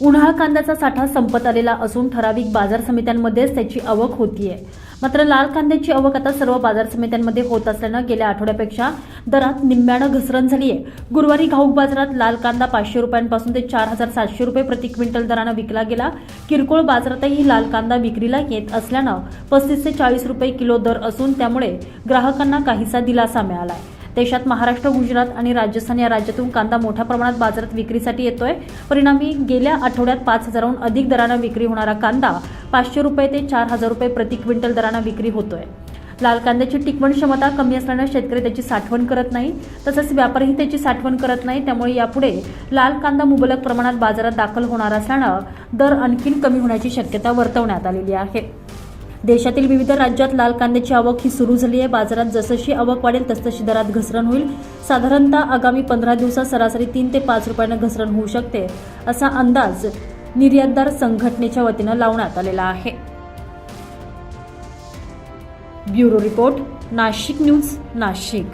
उन्हाळ कांद्याचा साठा संपत आलेला असून ठराविक बाजार समित्यांमध्येच त्याची आवक होतीये. मात्र लाल कांद्याची आवक आता सर्व बाजार समित्यांमध्ये होत असल्यानं गेल्या आठवड्यापेक्षा दरात निम्म्यानं घसरण झाली आहे गुरुवारी घाऊक बाजारात लाल कांदा पाचशे रुपयांपासून ते चार हजार सातशे रुपये प्रति क्विंटल दरानं विकला गेला. किरकोळ बाजारातही लाल कांदा विक्रीला येत असल्यानं पस्तीस ते चाळीस रुपये किलो दर असून त्यामुळे ग्राहकांना काहीसा दिलासा मिळाला आहे देशात महाराष्ट्र गुजरात आणि राजस्थान या राज्यातून कांदा मोठ्या प्रमाणात बाजारात विक्रीसाठी येतोय. परिणामी गेल्या आठवड्यात पाच हजाराहून अधिक दरानं विक्री होणारा कांदा पाचशे रुपये ते चार हजार रुपये प्रति क्विंटल दरानं विक्री होतोय. लाल कांद्याची टिकवण क्षमता कमी असल्यानं शेतकरी त्याची साठवण करत नाही तसंच व्यापारीही त्याची साठवण करत नाही त्यामुळे यापुढे लाल कांदा मुबलक प्रमाणात बाजारात दाखल होणार असल्यानं दर आणखीन कमी होण्याची शक्यता वर्तवण्यात आलेली आहे. देशातील विविध राज्यात लाल कांद्याची आवक ही सुरू झाली आहे. बाजारात जसशी आवक वाढेल तसतशी दरात घसरण होईल. साधारणतः आगामी पंधरा दिवसात सरासरी तीन ते पाच रुपयानं घसरण होऊ शकते असा अंदाज निर्यातदार संघटनेच्या वतीनं लावण्यात आलेला आहे. Bureau report Nashik news Nashik.